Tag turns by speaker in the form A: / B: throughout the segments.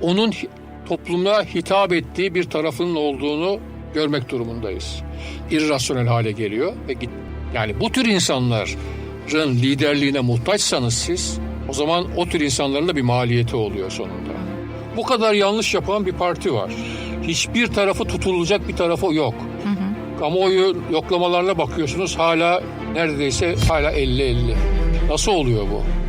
A: onun topluma hitap ettiği bir tarafının olduğunu görmek durumundayız. İrrasyonel hale geliyor ve git, yani bu tür insanların liderliğine muhtaçsanız siz o zaman o tür insanların da bir maliyeti oluyor sonunda. Bu kadar yanlış yapan bir parti var. Hiçbir tarafı tutulacak bir tarafı yok. Kamuoyu yoklamalarına bakıyorsunuz hala neredeyse hala 50-50. Nasıl oluyor bu?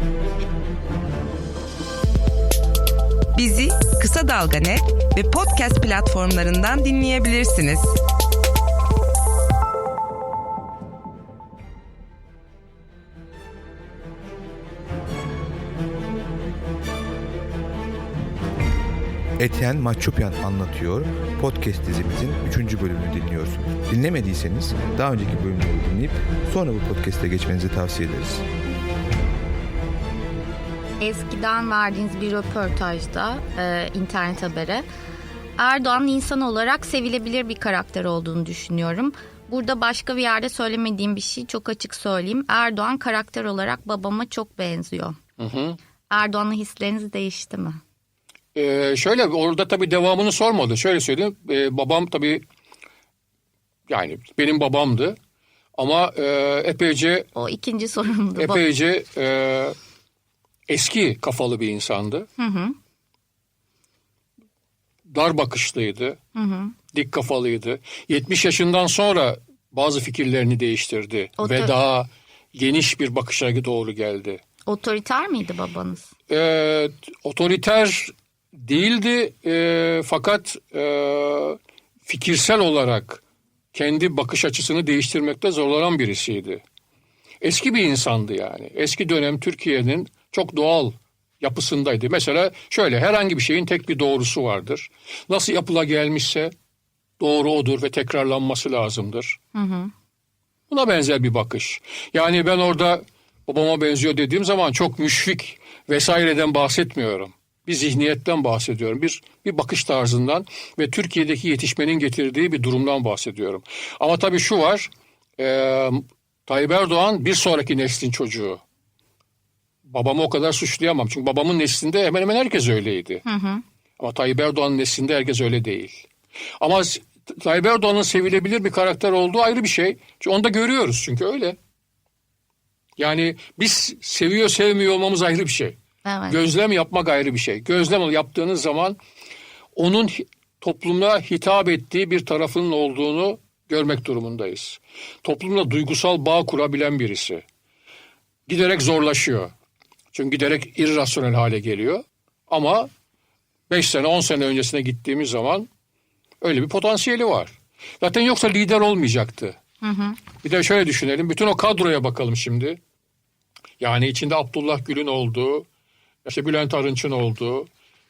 B: Bizi Kısa Dalga Net ve podcast platformlarından dinleyebilirsiniz.
C: Etienne Maçupyan anlatıyor. Podcast dizimizin 3. bölümünü dinliyorsunuz. Dinlemediyseniz daha önceki bölümleri dinleyip sonra bu podcast'e geçmenizi tavsiye ederiz.
D: Eskiden verdiğiniz bir röportajda e, internet habere Erdoğan insan olarak sevilebilir bir karakter olduğunu düşünüyorum. Burada başka bir yerde söylemediğim bir şey çok açık söyleyeyim. Erdoğan karakter olarak babama çok benziyor. Erdoğan'la hisleriniz değişti mi?
A: Ee, şöyle orada tabii devamını sormadı. Şöyle söyleyeyim. Ee, babam tabii yani benim babamdı. Ama e, epeyce
D: O ikinci sorumdu.
A: Epeyce e, eski kafalı bir insandı. Dar bakışlıydı. Dik kafalıydı. 70 yaşından sonra bazı fikirlerini değiştirdi.
D: O
A: ve
D: da-
A: daha geniş bir bakışa doğru geldi.
D: Otoriter miydi babanız?
A: e, otoriter değildi e, fakat e, fikirsel olarak kendi bakış açısını değiştirmekte zorlanan birisiydi. Eski bir insandı yani. Eski dönem Türkiye'nin çok doğal yapısındaydı. Mesela şöyle herhangi bir şeyin tek bir doğrusu vardır. Nasıl yapıla gelmişse doğru odur ve tekrarlanması lazımdır. Buna benzer bir bakış. Yani ben orada babama benziyor dediğim zaman çok müşfik vesaireden bahsetmiyorum. Bir zihniyetten bahsediyorum. Bir, bir bakış tarzından ve Türkiye'deki yetişmenin getirdiği bir durumdan bahsediyorum. Ama tabii şu var. E, Tayyip Erdoğan bir sonraki neslin çocuğu. Babamı o kadar suçlayamam. Çünkü babamın neslinde hemen hemen herkes öyleydi. Ama Tayyip Erdoğan'ın neslinde herkes öyle değil. Ama Tayyip Erdoğan'ın sevilebilir bir karakter olduğu ayrı bir şey. Çünkü Onu da görüyoruz çünkü öyle. Yani biz seviyor sevmiyor olmamız ayrı bir şey.
D: Evet.
A: Gözlem yapmak ayrı bir şey. Gözlem yaptığınız zaman onun topluma hitap ettiği bir tarafının olduğunu görmek durumundayız. Toplumla duygusal bağ kurabilen birisi. Giderek zorlaşıyor. Çünkü giderek irrasyonel hale geliyor. Ama 5 sene 10 sene öncesine gittiğimiz zaman öyle bir potansiyeli var. Zaten yoksa lider olmayacaktı. Bir de şöyle düşünelim. Bütün o kadroya bakalım şimdi. Yani içinde Abdullah Gül'ün olduğu, işte Bülent Arınç'ın olduğu,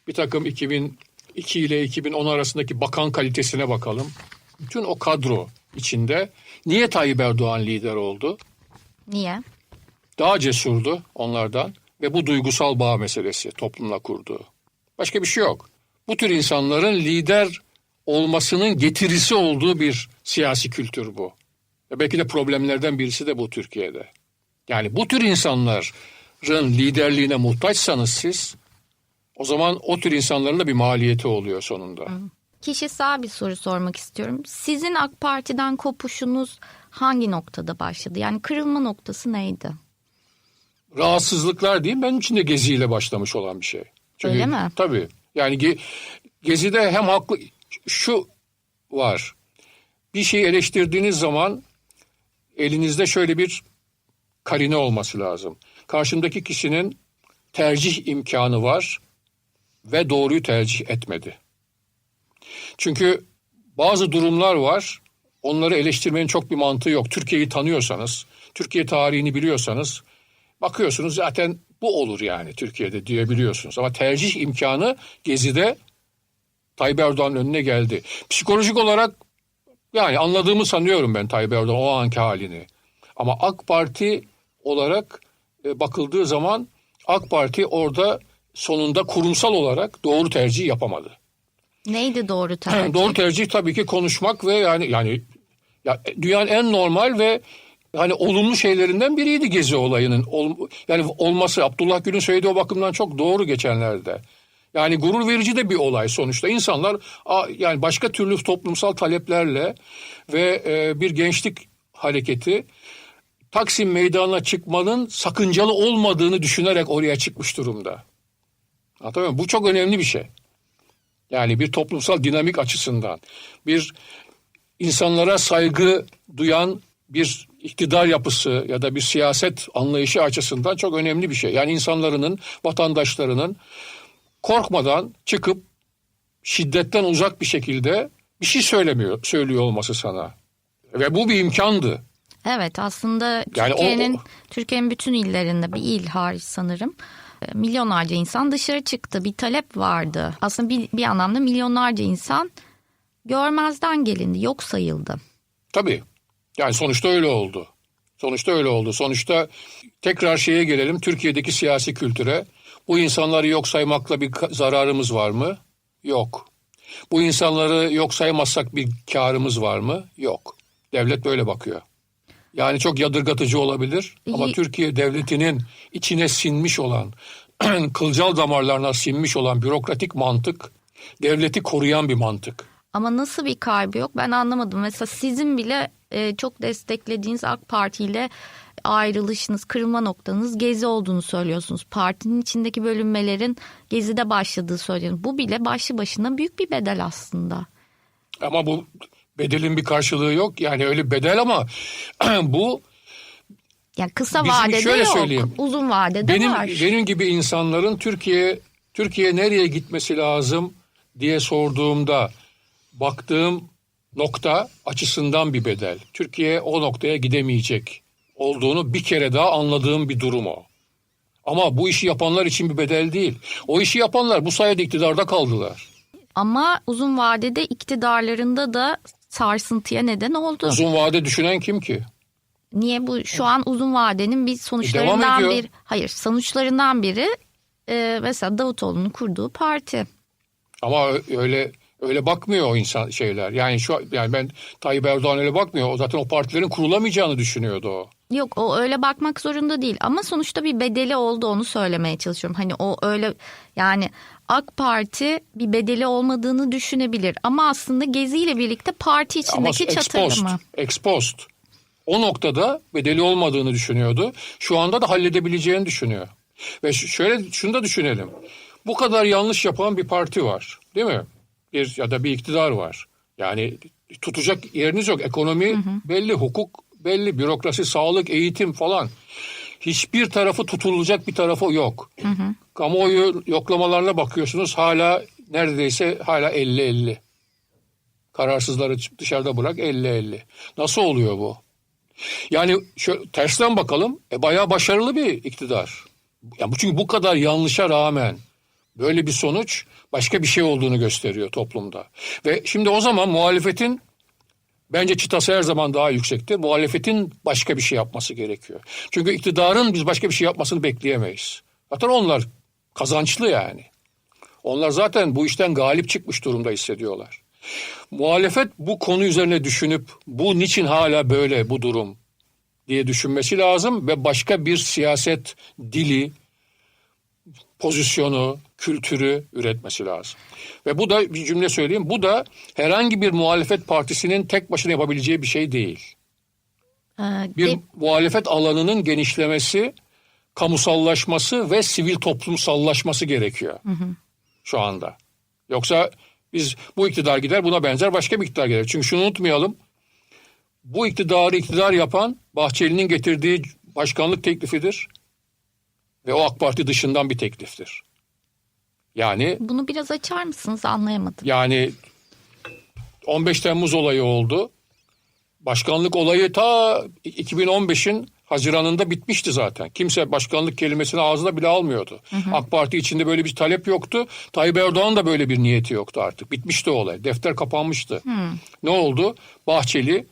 A: bir takım 2002 ile 2010 arasındaki bakan kalitesine bakalım. Bütün o kadro içinde niye Tayyip Erdoğan lider oldu?
D: Niye?
A: Daha cesurdu onlardan ve bu duygusal bağ meselesi toplumla kurduğu. Başka bir şey yok. Bu tür insanların lider olmasının getirisi olduğu bir siyasi kültür bu. Ve belki de problemlerden birisi de bu Türkiye'de. Yani bu tür insanların liderliğine muhtaçsanız siz o zaman o tür insanların da bir maliyeti oluyor sonunda.
D: Kişisel bir soru sormak istiyorum. Sizin AK Parti'den kopuşunuz hangi noktada başladı? Yani kırılma noktası neydi?
A: Rahatsızlıklar diyeyim benim için de geziyle başlamış olan bir şey.
D: Öyle mi?
A: Tabii. Yani ge, gezide hem haklı şu var. Bir şeyi eleştirdiğiniz zaman elinizde şöyle bir karine olması lazım. Karşımdaki kişinin tercih imkanı var ve doğruyu tercih etmedi. Çünkü bazı durumlar var. Onları eleştirmenin çok bir mantığı yok. Türkiye'yi tanıyorsanız, Türkiye tarihini biliyorsanız bakıyorsunuz zaten bu olur yani Türkiye'de diyebiliyorsunuz. Ama tercih imkanı Gezi'de Tayyip Erdoğan'ın önüne geldi. Psikolojik olarak yani anladığımı sanıyorum ben Tayyip Erdoğan o anki halini. Ama AK Parti olarak e, bakıldığı zaman AK Parti orada sonunda kurumsal olarak doğru tercih yapamadı.
D: Neydi doğru tercih?
A: Doğru tercih tabii ki konuşmak ve yani yani ya dünyanın en normal ve hani olumlu şeylerinden biriydi gezi olayının. Ol- yani olması Abdullah Gül'ün söylediği o bakımdan çok doğru geçenlerde. Yani gurur verici de bir olay sonuçta. İnsanlar yani başka türlü toplumsal taleplerle ve e, bir gençlik hareketi Taksim Meydanı'na çıkmanın sakıncalı olmadığını düşünerek oraya çıkmış durumda. Anlatabiliyor? Bu çok önemli bir şey. Yani bir toplumsal dinamik açısından bir insanlara saygı duyan bir iktidar yapısı ya da bir siyaset anlayışı açısından çok önemli bir şey. Yani insanların, vatandaşlarının korkmadan çıkıp şiddetten uzak bir şekilde bir şey söylemiyor, söylüyor olması sana. Ve bu bir imkandı.
D: Evet aslında
A: Yani
D: Türkiye'nin
A: o-
D: Türkiye'nin bütün illerinde bir il hariç sanırım e, milyonlarca insan dışarı çıktı. Bir talep vardı. Aslında bir, bir anlamda milyonlarca insan görmezden gelindi, yok sayıldı.
A: Tabii. Yani sonuçta öyle oldu. Sonuçta öyle oldu. Sonuçta tekrar şeye gelelim Türkiye'deki siyasi kültüre. Bu insanları yok saymakla bir zararımız var mı? Yok. Bu insanları yok saymazsak bir karımız var mı? Yok. Devlet böyle bakıyor. Yani çok yadırgatıcı olabilir ama
D: İyi.
A: Türkiye devletinin içine sinmiş olan, kılcal damarlarına sinmiş olan bürokratik mantık, devleti koruyan bir mantık.
D: Ama nasıl bir kaybı yok ben anlamadım. Mesela sizin bile e, çok desteklediğiniz AK Parti ile ayrılışınız, kırılma noktanız Gezi olduğunu söylüyorsunuz. Partinin içindeki bölünmelerin Gezi'de başladığı söyleniyor. Bu bile başlı başına büyük bir bedel aslında.
A: Ama bu bedelin bir karşılığı yok. Yani öyle bedel ama bu
D: Yani kısa vadede
A: şöyle
D: yok,
A: söyleyeyim.
D: uzun vadede
A: benim
D: var.
A: benim gibi insanların Türkiye Türkiye nereye gitmesi lazım diye sorduğumda baktığım nokta açısından bir bedel. Türkiye o noktaya gidemeyecek olduğunu bir kere daha anladığım bir durum o. Ama bu işi yapanlar için bir bedel değil. O işi yapanlar bu sayede iktidarda kaldılar.
D: Ama uzun vadede iktidarlarında da sarsıntıya neden oldu.
A: Uzun vade düşünen kim ki?
D: Niye bu şu an uzun vadenin bir sonuçlarından
A: ediyor.
D: bir hayır sonuçlarından biri e, mesela Davutoğlu'nun kurduğu parti.
A: Ama öyle öyle bakmıyor o insan şeyler. Yani şu yani ben Tayyip Erdoğan öyle bakmıyor. O zaten o partilerin kurulamayacağını düşünüyordu o.
D: Yok o öyle bakmak zorunda değil ama sonuçta bir bedeli oldu onu söylemeye çalışıyorum. Hani o öyle yani AK Parti bir bedeli olmadığını düşünebilir ama aslında Gezi ile birlikte parti içindeki çatırma.
A: ex post. O noktada bedeli olmadığını düşünüyordu. Şu anda da halledebileceğini düşünüyor. Ve şöyle şunu da düşünelim. Bu kadar yanlış yapan bir parti var. Değil mi? Bir ya da bir iktidar var. Yani tutacak yeriniz yok. Ekonomi belli, hukuk belli, bürokrasi, sağlık, eğitim falan. Hiçbir tarafı tutulacak bir tarafı yok. Kamuoyu yoklamalarına bakıyorsunuz hala neredeyse hala 50-50. Kararsızları dışarıda bırak 50-50. Nasıl oluyor bu? Yani şu tersten bakalım. E, bayağı başarılı bir iktidar. Yani çünkü bu kadar yanlışa rağmen böyle bir sonuç başka bir şey olduğunu gösteriyor toplumda. Ve şimdi o zaman muhalefetin bence çıtası her zaman daha yüksektir. Muhalefetin başka bir şey yapması gerekiyor. Çünkü iktidarın biz başka bir şey yapmasını bekleyemeyiz. Zaten onlar kazançlı yani. Onlar zaten bu işten galip çıkmış durumda hissediyorlar. Muhalefet bu konu üzerine düşünüp bu niçin hala böyle bu durum diye düşünmesi lazım ve başka bir siyaset dili, pozisyonu, kültürü üretmesi lazım. Ve bu da bir cümle söyleyeyim. Bu da herhangi bir muhalefet partisinin tek başına yapabileceği bir şey değil. Bir
D: de-
A: muhalefet alanının genişlemesi, kamusallaşması ve sivil toplumsallaşması gerekiyor şu anda. Yoksa biz bu iktidar gider buna benzer başka bir iktidar gelir. Çünkü şunu unutmayalım. Bu iktidarı iktidar yapan Bahçeli'nin getirdiği başkanlık teklifidir. Ve o AK Parti dışından bir tekliftir. Yani
D: bunu biraz açar mısınız anlayamadım.
A: yani 15 Temmuz olayı oldu. Başkanlık olayı ta 2015'in Haziran'ında bitmişti zaten. Kimse başkanlık kelimesini ağzına bile almıyordu. AK Parti içinde böyle bir talep yoktu. Tayyip Erdoğan da böyle bir niyeti yoktu artık. Bitmişti o olay. Defter kapanmıştı. Ne oldu? Bahçeli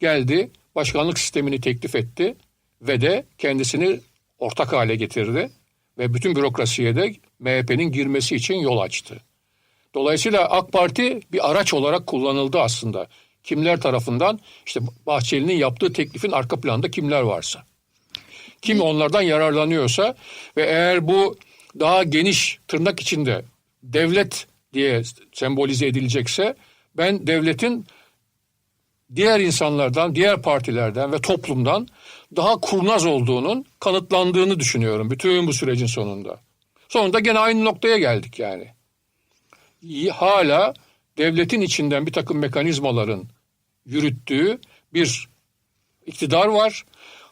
A: geldi, başkanlık sistemini teklif etti ve de kendisini ortak hale getirdi ve bütün bürokrasiye de MHP'nin girmesi için yol açtı. Dolayısıyla AK Parti bir araç olarak kullanıldı aslında. Kimler tarafından? İşte Bahçeli'nin yaptığı teklifin arka planda kimler varsa. Kim onlardan yararlanıyorsa ve eğer bu daha geniş tırnak içinde devlet diye sembolize edilecekse ben devletin diğer insanlardan, diğer partilerden ve toplumdan daha kurnaz olduğunun kanıtlandığını düşünüyorum bütün bu sürecin sonunda. Sonunda gene aynı noktaya geldik yani. Hala devletin içinden bir takım mekanizmaların yürüttüğü bir iktidar var.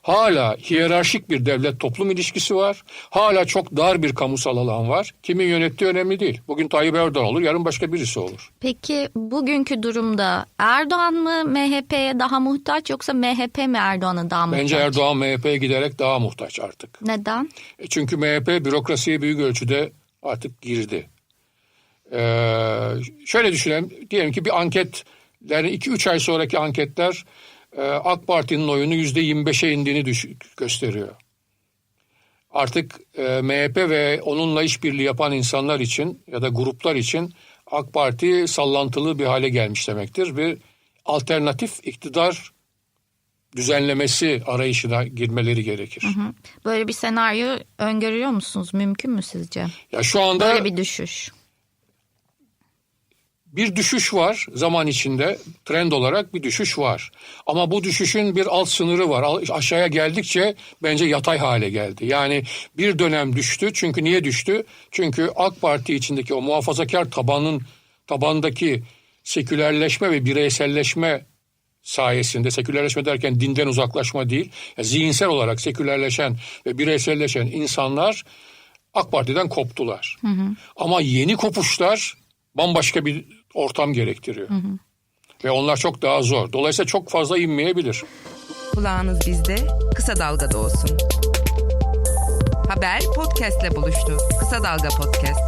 A: Hala hiyerarşik bir devlet toplum ilişkisi var. Hala çok dar bir kamusal alan var. Kimin yönettiği önemli değil. Bugün Tayyip Erdoğan olur, yarın başka birisi olur.
D: Peki bugünkü durumda Erdoğan mı MHP'ye daha muhtaç yoksa MHP mi Erdoğan'a daha muhtaç?
A: Bence Erdoğan MHP'ye giderek daha muhtaç artık.
D: Neden?
A: E Çünkü MHP bürokrasiye büyük ölçüde artık girdi. Ee, şöyle düşünelim. Diyelim ki bir anketlerin 2-3 ay sonraki anketler AK Parti'nin oyunu %25'e indiğini gösteriyor. Artık e, MHP ve onunla işbirliği yapan insanlar için ya da gruplar için AK Parti sallantılı bir hale gelmiş demektir. Bir alternatif iktidar düzenlemesi arayışına girmeleri gerekir.
D: Böyle bir senaryo öngörüyor musunuz? Mümkün mü sizce?
A: Ya şu anda
D: Böyle bir düşüş.
A: Bir düşüş var zaman içinde trend olarak bir düşüş var. Ama bu düşüşün bir alt sınırı var. Aşağıya geldikçe bence yatay hale geldi. Yani bir dönem düştü. Çünkü niye düştü? Çünkü AK Parti içindeki o muhafazakar tabanın tabandaki sekülerleşme ve bireyselleşme sayesinde sekülerleşme derken dinden uzaklaşma değil, zihinsel olarak sekülerleşen ve bireyselleşen insanlar AK Parti'den koptular. Ama yeni kopuşlar bambaşka bir ortam gerektiriyor. Ve onlar çok daha zor. Dolayısıyla çok fazla inmeyebilir.
B: Kulağınız bizde, kısa dalgada olsun. Haber podcastle buluştu. Kısa Dalga Podcast.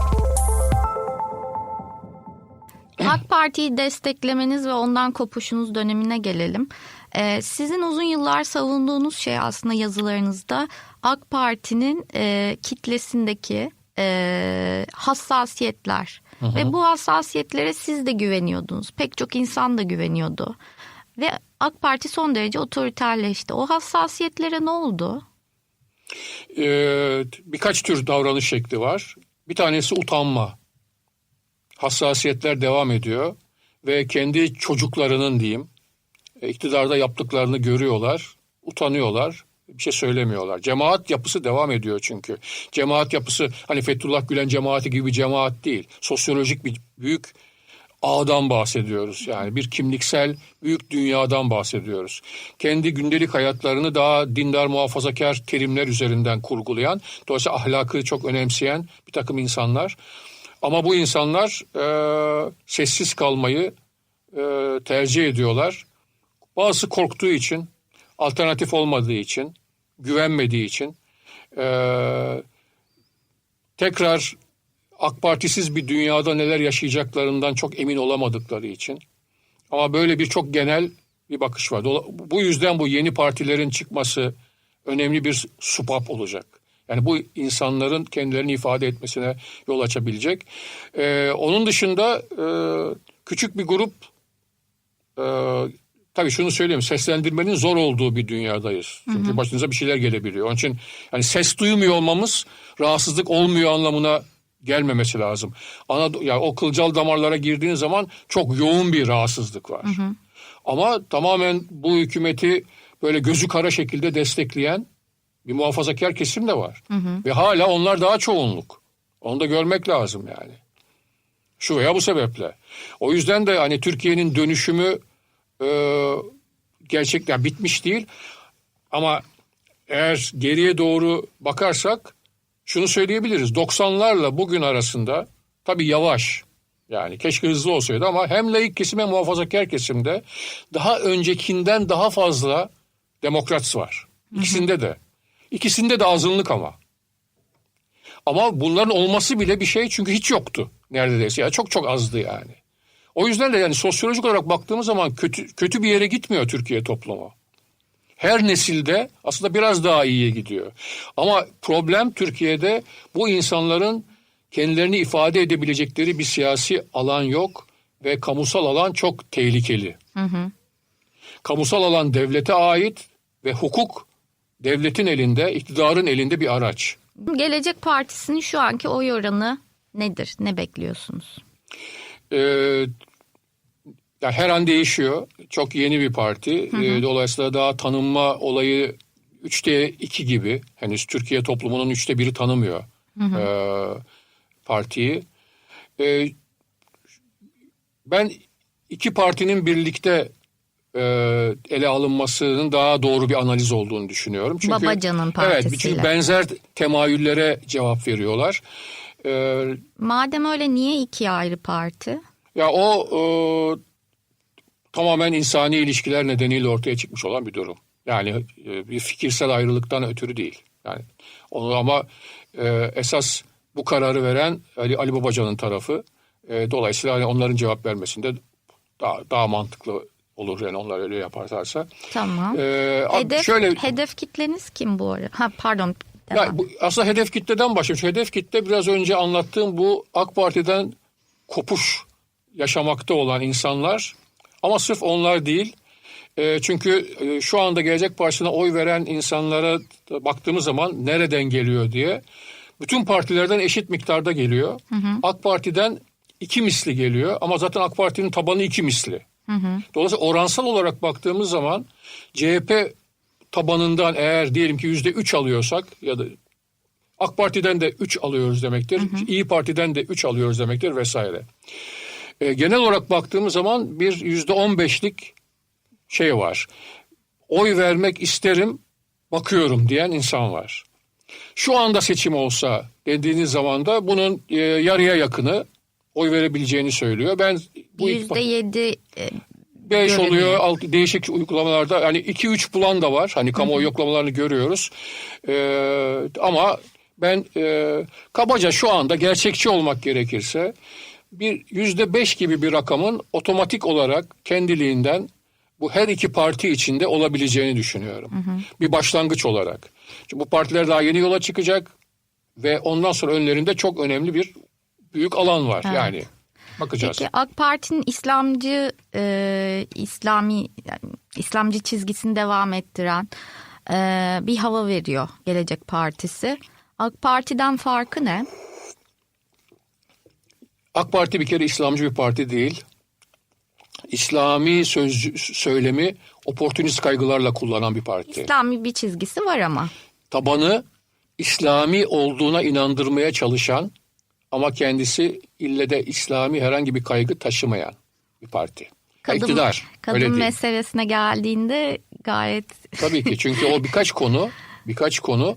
D: AK Parti'yi desteklemeniz ve ondan kopuşunuz dönemine gelelim. Ee, sizin uzun yıllar savunduğunuz şey aslında yazılarınızda AK Parti'nin e, kitlesindeki e, hassasiyetler. Ve bu hassasiyetlere siz de güveniyordunuz. Pek çok insan da güveniyordu. Ve AK Parti son derece otoriterleşti. O hassasiyetlere ne oldu?
A: Ee, birkaç tür davranış şekli var. Bir tanesi utanma. Hassasiyetler devam ediyor ve kendi çocuklarının diyeyim e, iktidarda yaptıklarını görüyorlar, utanıyorlar, bir şey söylemiyorlar. Cemaat yapısı devam ediyor çünkü. Cemaat yapısı hani Fethullah Gülen cemaati gibi bir cemaat değil. Sosyolojik bir büyük ağdan bahsediyoruz. Yani bir kimliksel büyük dünyadan bahsediyoruz. Kendi gündelik hayatlarını daha dindar muhafazakar terimler üzerinden kurgulayan, dolayısıyla ahlakı çok önemseyen bir takım insanlar. Ama bu insanlar e, sessiz kalmayı e, tercih ediyorlar. Bazısı korktuğu için, alternatif olmadığı için, güvenmediği için, e, tekrar AK Partisiz bir dünyada neler yaşayacaklarından çok emin olamadıkları için. Ama böyle bir çok genel bir bakış var. Bu yüzden bu yeni partilerin çıkması önemli bir supap olacak. Yani bu insanların kendilerini ifade etmesine yol açabilecek. Ee, onun dışında e, küçük bir grup e, tabii şunu söyleyeyim seslendirmenin zor olduğu bir dünyadayız. Çünkü başınıza bir şeyler gelebiliyor. Onun için yani ses duymuyor olmamız rahatsızlık olmuyor anlamına gelmemesi lazım. Ana ya o kılcal damarlara girdiğin zaman çok yoğun bir rahatsızlık var. Ama tamamen bu hükümeti böyle gözü kara şekilde destekleyen bir muhafazakar kesim de var. Ve hala onlar daha çoğunluk. Onu da görmek lazım yani. Şu veya bu sebeple. O yüzden de hani Türkiye'nin dönüşümü e, gerçekten bitmiş değil. Ama eğer geriye doğru bakarsak şunu söyleyebiliriz. 90'larla bugün arasında tabii yavaş yani keşke hızlı olsaydı ama hem layık kesim hem muhafazakar kesimde daha öncekinden daha fazla demokrat var. İkisinde de. İkisinde de azınlık ama. Ama bunların olması bile bir şey çünkü hiç yoktu neredeyse. Yani çok çok azdı yani. O yüzden de yani sosyolojik olarak baktığımız zaman kötü kötü bir yere gitmiyor Türkiye toplumu. Her nesilde aslında biraz daha iyiye gidiyor. Ama problem Türkiye'de bu insanların kendilerini ifade edebilecekleri bir siyasi alan yok ve kamusal alan çok tehlikeli. Kamusal alan devlete ait ve hukuk devletin elinde, iktidarın elinde bir araç.
D: Gelecek Partisi'nin şu anki oy oranı nedir? Ne bekliyorsunuz?
A: Ee, ya her an değişiyor. Çok yeni bir parti. Ee, dolayısıyla daha tanınma olayı 3'te 2 gibi. Henüz Türkiye toplumunun 3'te biri tanımıyor ee, partiyi. Ee, ben iki partinin birlikte e, ele alınmasının daha doğru bir analiz olduğunu düşünüyorum. Çünkü,
D: Babacan'ın
A: Evet,
D: partisiyle.
A: çünkü benzer temayüllere cevap veriyorlar. Ee,
D: Madem öyle niye iki ayrı parti?
A: ya o e, tamamen insani ilişkiler nedeniyle ortaya çıkmış olan bir durum. Yani e, bir fikirsel ayrılıktan ötürü değil. Yani onu ama e, esas bu kararı veren Ali, Ali Babacan'ın tarafı. E, dolayısıyla hani onların cevap vermesinde daha, daha mantıklı olur yani onlar öyle yaparlarsa.
D: Tamam.
A: E, abi
D: hedef,
A: şöyle
D: hedef kitleniz kim bu arada? Ha pardon. devam.
A: ya bu, aslında hedef kitleden başlıyor. Hedef kitle biraz önce anlattığım bu AK Parti'den kopuş yaşamakta olan insanlar ama sırf onlar değil. E, çünkü e, şu anda Gelecek Partisi'ne oy veren insanlara baktığımız zaman nereden geliyor diye bütün partilerden eşit miktarda geliyor. AK Parti'den iki misli geliyor ama zaten AK Parti'nin tabanı iki misli. Dolayısıyla oransal olarak baktığımız zaman CHP tabanından eğer diyelim ki yüzde üç alıyorsak ya da AK Parti'den de 3 alıyoruz demektir. İyi Parti'den de 3 alıyoruz demektir vesaire. E, genel olarak baktığımız zaman bir yüzde on beşlik şey var. Oy vermek isterim, bakıyorum diyen insan var. Şu anda seçim olsa dediğiniz zaman da bunun e, yarıya yakını oy verebileceğini söylüyor. Ben bu
D: Yüzde yedi e,
A: 5
D: görünüyor.
A: oluyor alt, değişik uygulamalarda hani 2-3 bulan da var. Hani kamuoyu yoklamalarını görüyoruz. Ee, ama ben e, kabaca şu anda gerçekçi olmak gerekirse bir yüzde beş gibi bir rakamın otomatik olarak kendiliğinden bu her iki parti içinde olabileceğini düşünüyorum. Bir başlangıç olarak. Çünkü bu partiler daha yeni yola çıkacak ve ondan sonra önlerinde çok önemli bir büyük alan var.
D: Evet.
A: Yani bakacağız.
D: Peki AK Parti'nin İslamcı e, İslami yani İslamcı çizgisini devam ettiren e, bir hava veriyor Gelecek Partisi. AK Parti'den farkı ne?
A: AK Parti bir kere İslamcı bir parti değil. İslami söz, söylemi oportunist kaygılarla kullanan bir parti.
D: İslami bir çizgisi var ama.
A: Tabanı İslami olduğuna inandırmaya çalışan ama kendisi ille de İslami herhangi bir kaygı taşımayan bir parti.
D: Kadın,
A: İktidar.
D: kadın meselesine geldiğinde gayet
A: Tabii ki çünkü o birkaç konu birkaç konu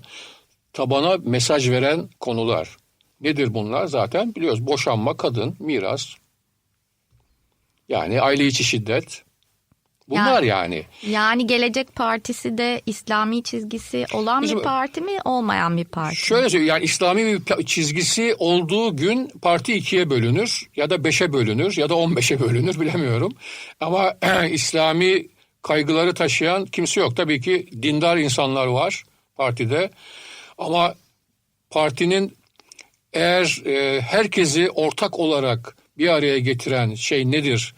A: tabana mesaj veren konular. Nedir bunlar? Zaten biliyoruz. Boşanma, kadın, miras. Yani aile içi şiddet. Bunlar yani.
D: yani Gelecek Partisi de İslami çizgisi olan
A: Bizim-
D: bir parti mi olmayan bir parti?
A: Şöyle söyleyeyim yani İslami bir çizgisi olduğu gün parti ikiye bölünür ya da beşe bölünür ya da on beşe bölünür bilemiyorum. Ama İslami kaygıları taşıyan kimse yok. Tabii ki dindar insanlar var partide ama partinin eğer e, herkesi ortak olarak bir araya getiren şey nedir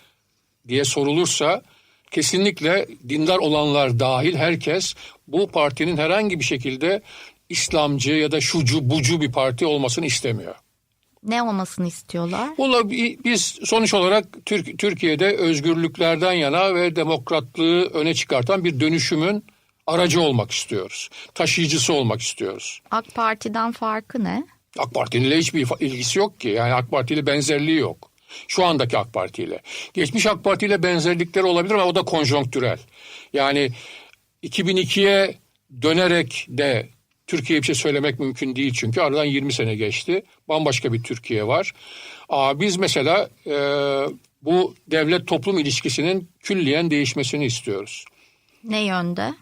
A: diye sorulursa kesinlikle dindar olanlar dahil herkes bu partinin herhangi bir şekilde İslamcı ya da şucu bucu bir parti olmasını istemiyor.
D: Ne olmasını istiyorlar?
A: Bunlar bi- biz sonuç olarak Türk, Türkiye'de özgürlüklerden yana ve demokratlığı öne çıkartan bir dönüşümün aracı olmak istiyoruz. Taşıyıcısı olmak istiyoruz.
D: AK Parti'den farkı ne?
A: AK Parti'nin hiçbir ilgisi yok ki. Yani AK Parti ile benzerliği yok. Şu andaki AK Parti ile. Geçmiş AK Parti ile benzerlikleri olabilir ama o da konjonktürel. Yani 2002'ye dönerek de Türkiye'ye bir şey söylemek mümkün değil çünkü aradan 20 sene geçti. Bambaşka bir Türkiye var. Aa, biz mesela e, bu devlet toplum ilişkisinin külliyen değişmesini istiyoruz
D: Ne yönde?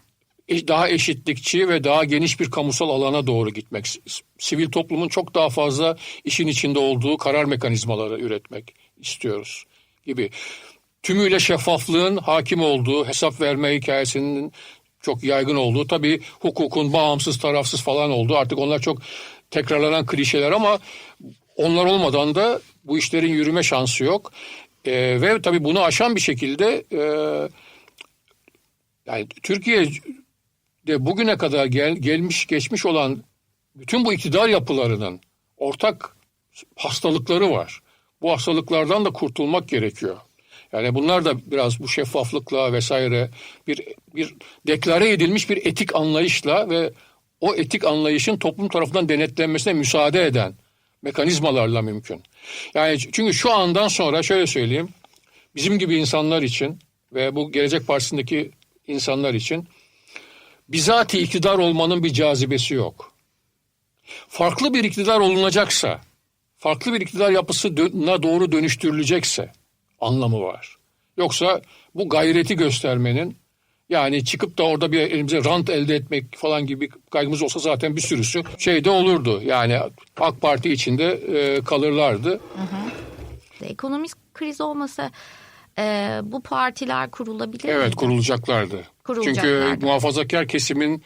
A: E- daha eşitlikçi ve daha geniş bir kamusal alana doğru gitmek. Sivil toplumun çok daha fazla işin içinde olduğu karar mekanizmaları üretmek istiyoruz gibi. Tümüyle şeffaflığın hakim olduğu, hesap verme hikayesinin çok yaygın olduğu, tabii hukukun bağımsız, tarafsız falan olduğu artık onlar çok tekrarlanan klişeler ama onlar olmadan da bu işlerin yürüme şansı yok. Ee, ve tabii bunu aşan bir şekilde e, yani Türkiye de bugüne kadar gel, gelmiş geçmiş olan bütün bu iktidar yapılarının ortak hastalıkları var. Bu hastalıklardan da kurtulmak gerekiyor. Yani bunlar da biraz bu şeffaflıkla vesaire bir bir deklare edilmiş bir etik anlayışla ve o etik anlayışın toplum tarafından denetlenmesine müsaade eden mekanizmalarla mümkün. Yani çünkü şu andan sonra şöyle söyleyeyim. Bizim gibi insanlar için ve bu Gelecek Partisi'ndeki insanlar için bizatihi iktidar olmanın bir cazibesi yok. Farklı bir iktidar olunacaksa, farklı bir iktidar yapısına doğru dönüştürülecekse anlamı var. Yoksa bu gayreti göstermenin yani çıkıp da orada bir elimize rant elde etmek falan gibi kaygımız olsa zaten bir sürüsü şeyde olurdu. Yani AK Parti içinde e, kalırlardı.
D: Ekonomik kriz olmasa e, bu partiler kurulabilir
A: Evet kurulacaklardı.
D: Kurulacaklardı.
A: Çünkü muhafazakar kesimin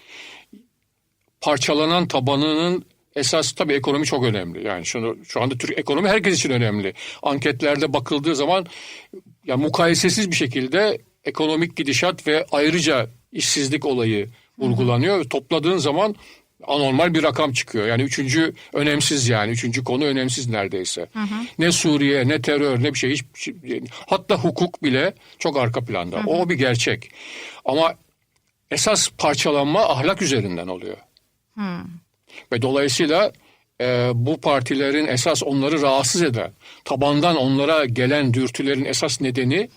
A: parçalanan tabanının esas tabii ekonomi çok önemli. Yani şunu şu anda Türk ekonomi herkes için önemli. Anketlerde bakıldığı zaman ya mukayesesiz bir şekilde ekonomik gidişat ve ayrıca işsizlik olayı vurgulanıyor. Topladığın zaman anormal bir rakam çıkıyor. Yani üçüncü önemsiz yani. Üçüncü konu önemsiz neredeyse. Ne Suriye ne terör ne bir şey. Hiç, hatta hukuk bile çok arka planda. O bir gerçek. Ama esas parçalanma ahlak üzerinden oluyor. Ve dolayısıyla e, bu partilerin esas onları rahatsız eden, tabandan onlara gelen dürtülerin esas nedeni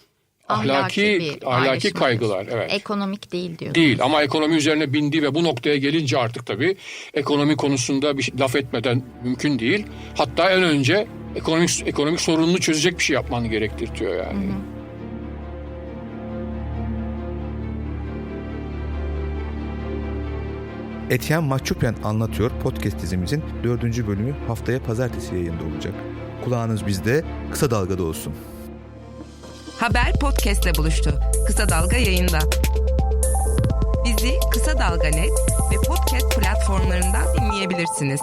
A: ahlaki ahlaki kaygılar. Evet.
D: Ekonomik değil diyor.
A: Değil ama ekonomi üzerine bindi ve bu noktaya gelince artık tabii ekonomi konusunda bir şey- laf etmeden mümkün değil. Hatta en önce ekonomik ekonomik sorununu çözecek bir şey yapman gerektirtiyor yani.
C: Etienne Mahçupyan Anlatıyor podcast dizimizin dördüncü bölümü haftaya pazartesi yayında olacak. Kulağınız bizde, kısa dalgada olsun.
B: Haber podcastle buluştu. Kısa Dalga yayında. Bizi Kısa Dalga Net ve podcast platformlarından dinleyebilirsiniz.